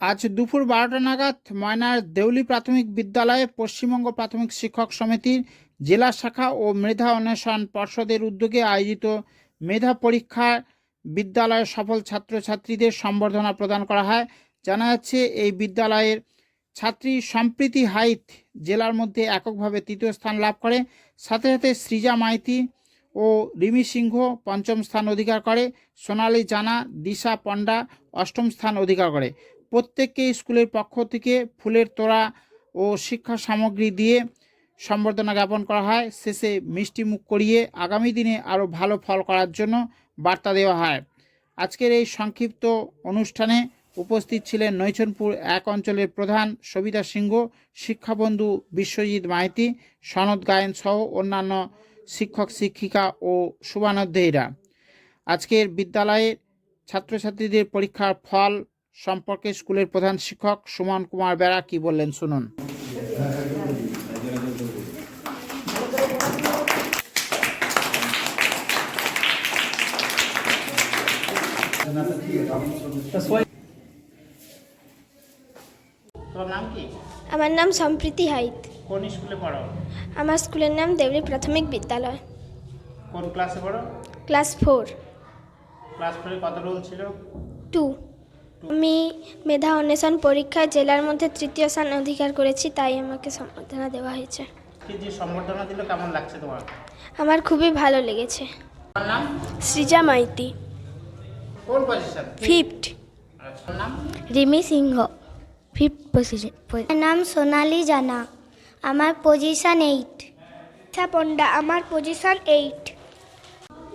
আজ দুপুর বারোটা নাগাদ ময়নার দেউলি প্রাথমিক বিদ্যালয়ে পশ্চিমবঙ্গ প্রাথমিক শিক্ষক সমিতির জেলা শাখা ও মেধা অন্বেষণ পর্ষদের উদ্যোগে আয়োজিত মেধা পরীক্ষা বিদ্যালয়ের সফল ছাত্রছাত্রীদের সম্বর্ধনা প্রদান করা হয়। জানা যাচ্ছে, এই বিদ্যালয়ের ছাত্রী সম্প্রীতি হাইত জেলার মধ্যে এককভাবে তৃতীয় স্থান লাভ করে। সাথে সাথে সৃজা মাইতি ও রিমি সিংহ পঞ্চম স্থান অধিকার করে। সোনালী জানা, দিশা পণ্ডা অষ্টম স্থান অধিকার করে। প্রত্যেককে স্কুলের পক্ষ থেকে ফুলের তোড়া ও শিক্ষা সামগ্রী দিয়ে সম্বর্ধনা জ্ঞাপন করা হয়। শেষে মিষ্টি মুখ করিয়ে আগামী দিনে আরও ভালো ফল করার জন্য বার্তা দেওয়া হয়। আজকের এই সংক্ষিপ্ত অনুষ্ঠানে উপস্থিত ছিলেন নৈচনপুর এক অঞ্চলের প্রধান সবিতা সিংহ, শিক্ষাবন্ধু বিশ্বজিৎ মাইতি, সনদ গায়েন সহ অন্যান্য শিক্ষক, শিক্ষিকা ও শুভানুধ্যায়ীরা আজকের বিদ্যালয়ে ছাত্রছাত্রীদের পরীক্ষার ফল সম্পর্কে স্কুলের প্রধান শিক্ষক সুমন কুমার বেরা কি বললেন শুনুন। আমার নাম সম্প্রীতি হাইত। কোন স্কুলে পড়ো? আমার স্কুলের নাম দেবলী প্রাথমিক বিদ্যালয়। কোন ক্লাসে পড়ো? Class four. ক্লাস ফোরে কত রোল ছিল? টু। আমি মেধা অন্বেষণ পরীক্ষায় জেলার মধ্যে তৃতীয় স্থান অধিকার করেছি তাই আমাকে সম্বর্ধনা দেওয়া হয়েছে। যে সম্বর্ধনা দিল কেমন লাগছে তোমার? আমার খুবই ভালো লেগেছে। নাম? সৃজা মাইতি। কোন পজিশন ফিফথ আচ্ছা নাম? রিমি সিংহ। ফিফথ পজিশন নাম সোনালি জানা। আমার পজিশন এইট ইচ্ছা পণ্ডা আমার পজিশন এইট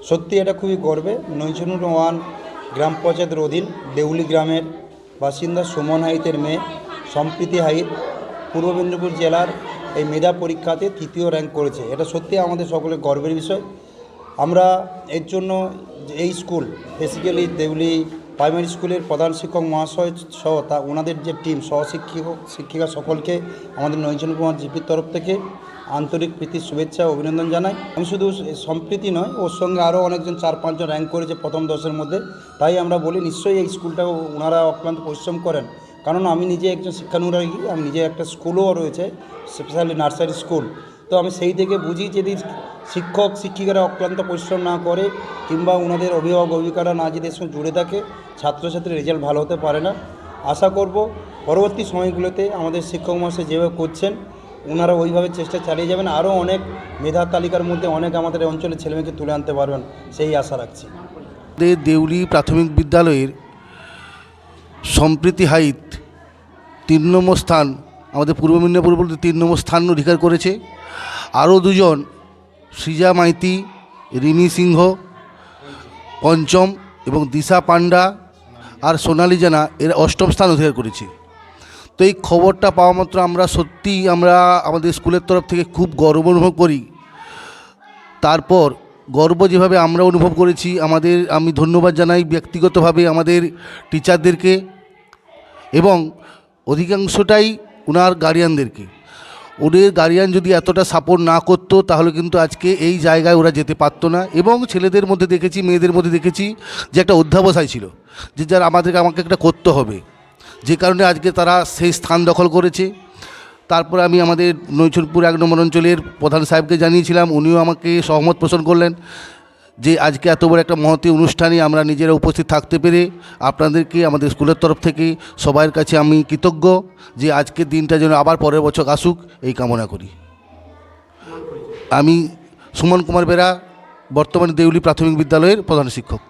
সত্যি এটা খুবই গর্বে নৈচনুর ওয়ান গ্রাম পঞ্চায়েতের অধীন দেউলি গ্রামের বাসিন্দা সুমন হাইতের মেয়ে সম্প্রীতি হাইত পূর্ব মেদিনীপুর জেলার এই মেধা পরীক্ষাতে তৃতীয় র্যাঙ্ক করেছে। এটা সত্যি আমাদের সকলের গর্বের বিষয়। আমরা এর জন্য এই স্কুল বেসিক্যালি দেউলি প্রাইমারি স্কুলের প্রধান শিক্ষক মহাশয় সহ তা, ওনাদের যে টিম সহশিক্ষক, শিক্ষিকা সকলকে আমাদের নৈচন কুমার জিপির তরফ থেকে আন্তরিক প্রীতি, শুভেচ্ছা অভিনন্দন জানাই। আমি শুধু সম্প্রীতি নয়, ওর সঙ্গে আরও অনেকজন চার পাঁচজন র্যাঙ্ক করেছে প্রথম দশের মধ্যে। তাই আমরা বলি, নিশ্চয়ই এই স্কুলটাও ওনারা অক্লান্ত পরিশ্রম করেন। কারণ আমি নিজে একজন শিক্ষানুরাগী, আমি নিজে একটা স্কুলও রয়েছে স্পেশালি নার্সারি স্কুল তো আমি সেই থেকে বুঝি যদি শিক্ষক, শিক্ষিকারা অক্লান্ত পরিশ্রম না করে কিংবা ওনাদের অভিভাবক, অভিভাবিকারা না যদি সঙ্গে জুড়ে থাকে, ছাত্রছাত্রীর রেজাল্ট ভালো হতে পারে না। আশা করব, পরবর্তী সময়গুলোতে আমাদের শিক্ষক মহাশয় যেভাবে করছেন ওনারা ওইভাবে চেষ্টা চালিয়ে যাবেন। আরও অনেক মেধা তালিকার মধ্যে অনেক আমাদের অঞ্চলের ছেলেমেয়েকে তুলে আনতে পারবেন, সেই আশা রাখছি। দেউলি প্রাথমিক বিদ্যালয়ের সম্প্রীতি হাইত তিন নম্বর স্থান, আমাদের পূর্ব মেদিনীপুর বলতে তিন নম্বর স্থান অধিকার করেছে। আরও দুজন, সৃজা মাইতি, রিমি সিংহ, পঞ্চম এবং দিশা পান্ডা আর সোনালি জানা, এর অষ্টম স্থান অধিকার করেছে। তো এই খবরটা পাওয়া মাত্র আমরা সত্যিই আমরা আমাদের স্কুলের তরফ থেকে খুব গর্ব অনুভব করি। তারপর গর্ব যেভাবে আমরা অনুভব করেছি, আমাদের, আমি ধন্যবাদ জানাই ব্যক্তিগতভাবে আমাদের টিচারদেরকে এবং অধিকাংশটাই ওনার গার্ডিয়ানদেরকে ওদের গার্ডিয়ান যদি এতটা সাপোর্ট না করতো, তাহলে কিন্তু আজকে এই জায়গায় ওরা যেতে পারতো না এবং ছেলেদের মধ্যে দেখেছি, মেয়েদের মধ্যে দেখেছি যে একটা অধ্যাবসায় ছিল, যে যার আমাদেরকে, আমাকে একটা করতে হবে। যে কারণে আজকে তারা সেই স্থান দখল করেছে। তারপর আমি আমাদের নৈচনপুর এক নম্বর অঞ্চলের প্রধান সাহেবকে জানিয়েছিলাম, উনিও আমাকে সহমত পোষণ করলেন যে আজকে এত বড় একটা মহতী অনুষ্ঠানে আমরা নিজেরা উপস্থিত থাকতে পেরে আপনাদেরকে আমাদের স্কুলের তরফ থেকে সবার কাছে আমি কৃতজ্ঞ যে আজকের দিনটা যেন আবার পরের বছর আসুক, এই কামনা করি। আমি সুমন কুমার বেরা, বর্তমানে দেউলি প্রাথমিক বিদ্যালয়ের প্রধান শিক্ষক।